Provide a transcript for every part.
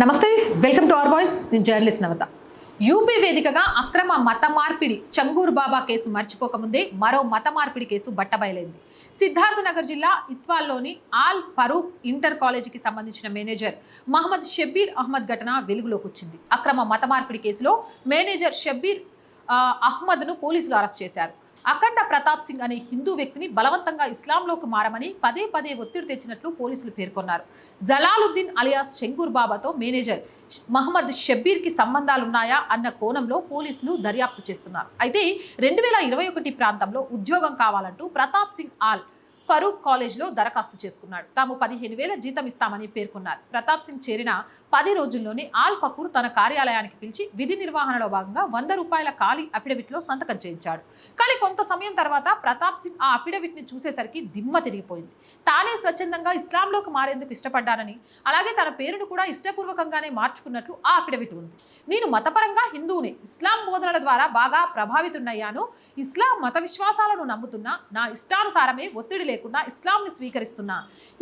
నమస్తే welcome to our voice. నేను journalist నవత. UP వేదికగా అక్రమ మత మార్పిడి చంగూరు బాబా కేసు మర్చిపోకముందే మరో మత మార్పిడి కేసు బట్టబయలైంది. సిద్ధార్థనగర్ జిల్లా ఇత్వాల్లోని ఆల్ ఫరూక్ ఇంటర్ కాలేజీకి సంబంధించిన మేనేజర్ మహమ్మద్ షబ్బీర్ అహ్మద్ ఘటన వెలుగులోకి వచ్చింది. అక్రమ మత మార్పిడి కేసులో మేనేజర్ షబ్బీర్ అహ్మద్ను పోలీసులు అరెస్ట్ చేశారు. అఖండ ప్రతాప్ సింగ్ అనే హిందూ వ్యక్తిని బలవంతంగా ఇస్లాంలోకి మారమని పదే పదే ఒత్తిడి తెచ్చినట్లు పోలీసులు పేర్కొన్నారు. జలాలుద్దీన్ అలియాస్ శంకూర్ బాబాతో మేనేజర్ మహమ్మద్ షబ్బీర్కి సంబంధాలున్నాయా అన్న కోణంలో పోలీసులు దర్యాప్తు చేస్తున్నారు. అయితే రెండు వేల ఇరవై ఒకటి ప్రాంతంలో ఉద్యోగం కావాలంటూ ప్రతాప్ సింగ్ ఆల్ ఫరూక్ కాలేజ్లో దరఖాస్తు చేసుకున్నాడు. తాము పదిహేను వేల జీతం ఇస్తామని పేర్కొన్నారు. ప్రతాప్ సింగ్ చేరిన పది రోజుల్లోనే ఆల్ ఫకూర్ తన కార్యాలయానికి పిలిచి విధి నిర్వహణలో భాగంగా వంద రూపాయల ఖాళీ అఫిడవిట్లో సంతకం చేయించాడు. కానీ కొంత సమయం తర్వాత ప్రతాప్ సింగ్ ఆ అఫిడవిట్ని చూసేసరికి దిమ్మ తిరిగిపోయింది. తానే స్వచ్ఛందంగా ఇస్లాంలోకి మారేందుకు ఇష్టపడ్డానని అలాగే తన పేరును కూడా ఇష్టపూర్వకంగానే మార్చుకున్నట్లు ఆ అఫిడవిట్ ఉంది. నేను మతపరంగా హిందువుని ఇస్లాం బోధనల ద్వారా బాగా ప్రభావితున్నయ్యాను ఇస్లాం మత విశ్వాసాలను నమ్ముతున్నా నా ఇష్టానుసారమే ఒత్తిడి లేక లేకుండా ఇస్లాంని స్వీకరిస్తున్నా.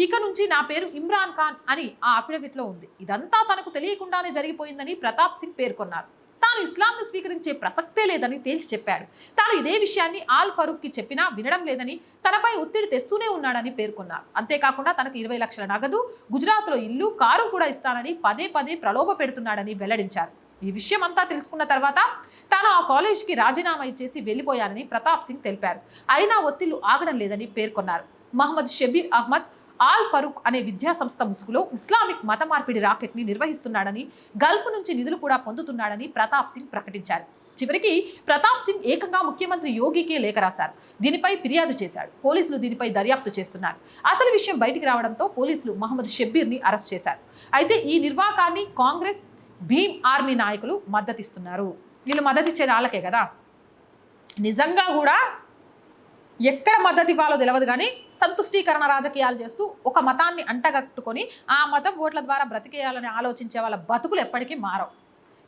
ఇక నుంచి నా పేరు ఇమ్రాన్ ఖాన్ అని ఆ అఫిడవిట్లో ఉంది. ఇదంతా తనకు తెలియకుండానే జరిగిపోయిందని ప్రతాప్ సింగ్ పేర్కొన్నారు. తాను ఇస్లాంను స్వీకరించే ప్రసక్తే లేదని తేల్చి చెప్పాడు. తాను ఇదే విషయాన్ని ఆల్ ఫరూక్కి చెప్పినా వినడం లేదని తనపై ఒత్తిడి తెస్తూనే ఉన్నాడని పేర్కొన్నారు. అంతేకాకుండా తనకు ఇరవై లక్షల నగదు గుజరాత్లో ఇల్లు కారు కూడా ఇస్తానని పదే పదే ప్రలోభ పెడుతున్నాడని వెల్లడించారు. ఈ విషయం అంతా తెలుసుకున్న తర్వాత తాను ఆ కాలేజీకి రాజీనామా ఇచ్చేసి వెళ్ళిపోయానని ప్రతాప్ సింగ్ తెలిపారు. అయినా ఒత్తిళ్ళు ఆగడం లేదని పేర్కొన్నారు. మహమ్మద్ షబీర్ అహ్మద్ ఆల్ ఫరూక్ అనే విద్యా సంస్థ ముసుగులో ఇస్లామిక్ మత మార్పిడి రాకెట్ని నిర్వహిస్తున్నాడని గల్ఫ్ నుంచి నిధులు కూడా పొందుతున్నాడని ప్రతాప్ సింగ్ ప్రకటించారు. చివరికి ప్రతాప్ సింగ్ ఏకంగా ముఖ్యమంత్రి యోగికే లేఖ రాశారు. దీనిపై ఫిర్యాదు చేశాడు. పోలీసులు దీనిపై దర్యాప్తు చేస్తున్నారు. అసలు విషయం బయటికి రావడంతో పోలీసులు మహమ్మద్ షబ్బీర్ని అరెస్ట్ చేశారు. అయితే ఈ నిర్వాకాన్ని కాంగ్రెస్ భీమ్ ఆర్మీ నాయకులు మద్దతిస్తున్నారు. వీళ్ళు మద్దతిచ్చేది వాళ్ళకే కదా? నిజంగా కూడా ఎక్కడ మద్దతు ఇవ్వాలో తెలియదు కానీ సంతుష్టీకరణ రాజకీయాలు చేస్తూ ఒక మతాన్ని అంటగట్టుకొని ఆ మతం ఓట్ల ద్వారా బ్రతికేయాలని ఆలోచించే వాళ్ళ బతుకులు ఎప్పటికీ మారవు.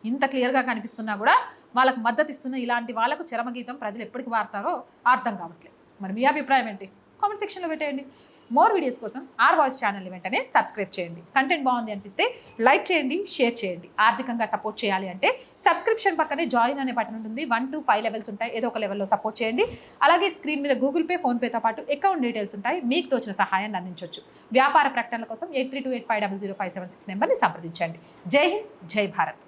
ఇంత క్లియర్గా కనిపిస్తున్నా కూడా వాళ్ళకు మద్దతు ఇస్తున్న ఇలాంటి వాళ్ళకు చరమగీతం ప్రజలు ఎప్పటికి వాడతారో అర్థం కావట్లేదు. మరి మీ అభిప్రాయం ఏంటి? కామెంట్ సెక్షన్లో పెట్టేయండి. మోర్ వీడియోస్ కోసం ఆర్ వాయిస్ ఛానల్ని వెంటనే సబ్స్క్రైబ్ చేయండి. కంటెంట్ బాగుంది అనిపిస్తే లైక్ చేయండి షేర్ చేయండి. ఆర్థికంగా సపోర్ట్ చేయాలి అంటే సబ్స్క్రిప్షన్ పక్కనే జాయిన్ అనే బటన్ ఉంటుంది. వన్ టు ఫైవ్ లెవెల్స్ ఉంటాయి. ఏదో ఒక లెవెల్లో సపోర్ట్ చేయండి. అలాగే స్క్రీన్ మీద గూగుల్ పే ఫోన్పేతో పాటు అకౌంట్ డీటెయిల్స్ ఉంటాయి. మీకు తోచిన సహాయాన్ని అందించవచ్చు వ్యాపార ప్రకటనల కోసం eight three two eight five double zero five seven six నెంబర్ని సంప్రదించండి. జై హింద్ జై భారత్.